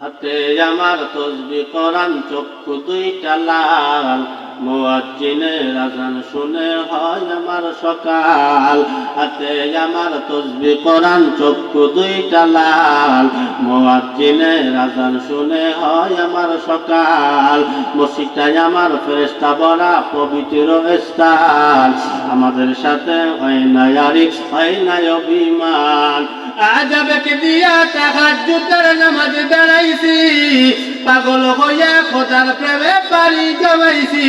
হাতে আমার তসবি করান চক্ষু দুইটা লাল। মুয়াজ্জিনের আজান শুনে হয় আমার সকাল। হাতে আমার চক্ষু দুইটা হয় আমার সকাল। আমার ফেরেস্তা বড়া পবিত্র স্থান। আমাদের সাথে হয় না হয় না অভিমান। আজাবেকে দিয়া তাহাজ্জুদের নামাজ দাঁড়াইছি পাগল হইয়া খোদার প্রেমে পারি জমাইছি।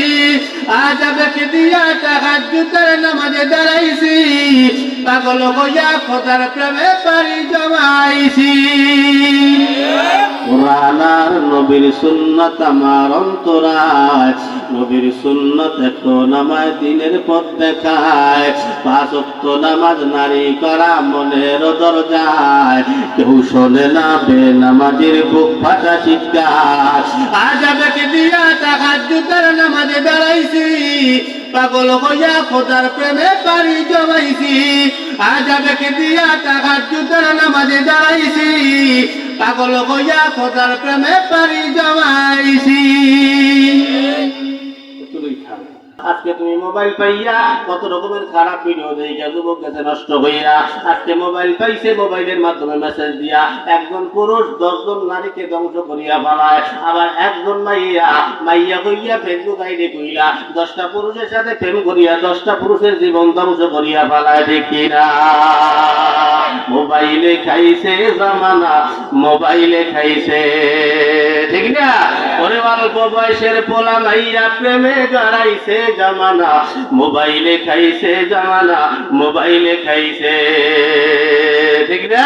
আজাবকে দিয়া তাহাজ্জুদের নামাজ দাঁড়াইছি পাগল হইয়া খোদার প্রেমে পারি জমাইছি। কোরআনার নবীর সুন্নাত আমার অন্তরায়। নবীর সুন্নত এখন আমায় দিনের পথ দেখায়। পাঁচ ওয়াক্ত নামাজ নারী করা মনের দরজায়। কেউ শোনে না বে নামাজের বুক ফাটা চিৎকার আজাবেকে দিয়া তাহাজ্জুদের নামাজে দাঁড়াইছি পাগল হইয়া খোদার প্রেমে পারি জমাইছি। আজাবেকে দিয়া তাহাজ্জুদের নামাজে দাঁড়াইছি। পাগল হইয়া খোদার প্রেমে পারি জমাইছি। আজকে তুমি মোবাইল পাইয়া কত রকমের খারাপ ভিডিও দেখা যুবক গেছে নষ্ট হইয়া আজকে মোবাইল পাইছে, মোবাইলের মাধ্যমে মেসেজ দিয়া একজন পুরুষ দশজন নারীকে ধ্বংস করিয়া ফেলায়, আবার একজন মাইয়া মাইয়া হইয়া ফেসবুক আইডি কইলা দশটা পুরুষের সাথে প্রেম করিয়া দশটা পুরুষের জীবন ধ্বংস করিয়া ফেলায় দেখি না মোবাইলে খাইছে জামানা, মোবাইলে খাইছে। ঠিক না? ওরে অল্প বয়সের পোলা মাইয়া প্রেমে জড়াইছে জামানা, মোবাইলে খাইছে জামানা, মোবাইলে খাইছে। ঠিক না?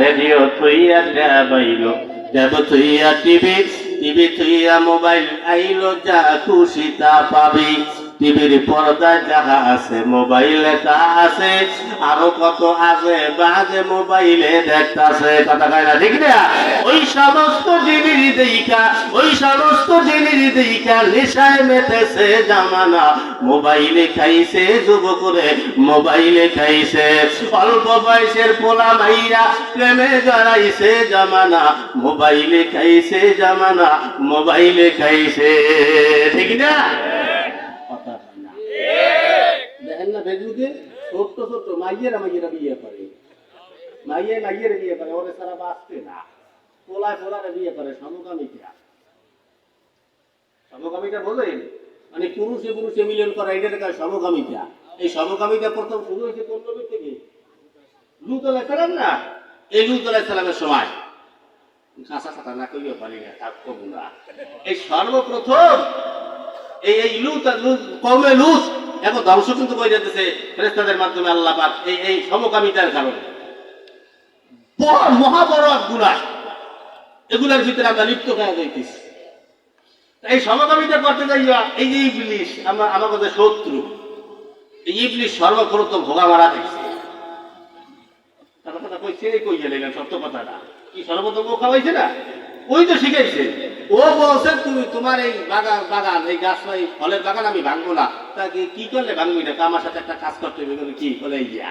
রেডিও থইয়া দেবাইল দেব থইয়া টিভি টিভি থইয়া মোবাইল আইলো, যা খুশি তা পাবি। টিভির পর্দায় যাহা আছে, মোবাইলে তা আছে, আরও কত আছে, বাজে মোবাইলে দেখতাছে। কথা কয় না, ঠিক না? ওই সমস্ত জিনিস দেইকা ওই সমস্ত জিনিস দেইকা নেশায় মেতেছে জামানা। মোবাইলে খাইছে যুবকরে, মোবাইলে খাইছে। অল্প বয়সের পোলা মাইরা প্রেমে জড়াইছে জামানা। মোবাইলে খাইছে জামানা, মোবাইলে খাইছে, ঠিক না। দেখেন না ফেসবুকে ছোট্ট ছোট্ট মাইয়েরা মাইয়েরা বিয়ে করে মাইয়ে মাইয়ের বিয়ে করে ওরে সারা বাঁচতে না পোলায় পোলারে বিয়ে করে সমকামিতা সমকামিতা বোঝেন মানে পুরুষে পুরুষে মিলন করা এটা কয় সমকামিতা এই সমকামিতা প্রথম শুরু হয়েছে কোন থেকে লুত আলাইহিস সালাম না এই লুত আলাইহিস সালামের সময় কাঁচা কাটা না কইও পারি না থাক কবু না এই সর্বপ্রথম এই এই লুত কমে লুত এখন ধ্বংস কিন্তু করে যেতেছে ফেরেস্তাদের মাধ্যমে আল্লাহ পাক এই এই সমকামিতার কারণে। বড়, মহা গুণা। এগুলার ভিতরে আমরা লিপ্ত হয়ে যাইতেছি। এই সমকামিতা করতে যাইয়া, এই যে ইবলিশ আমার আমার শত্রু, এই ইবলিশ সর্বপ্রথম ভোগা মারা দিয়েছে তার কথা কইছে এই কই গেলেন সত্য কথাটা। কি সর্বপ্রথম ও খাওয়াইছে না? ওই তো শিখাইছে। ও বলছে তুমি তোমার এই বাগান বাগান, এই গাছ এই ফলের বাগান আমি ভাঙবো না। তা কি করলে ভাঙবি না আমার সাথে একটা কাজ করতে হবে কি বলে ইয়া?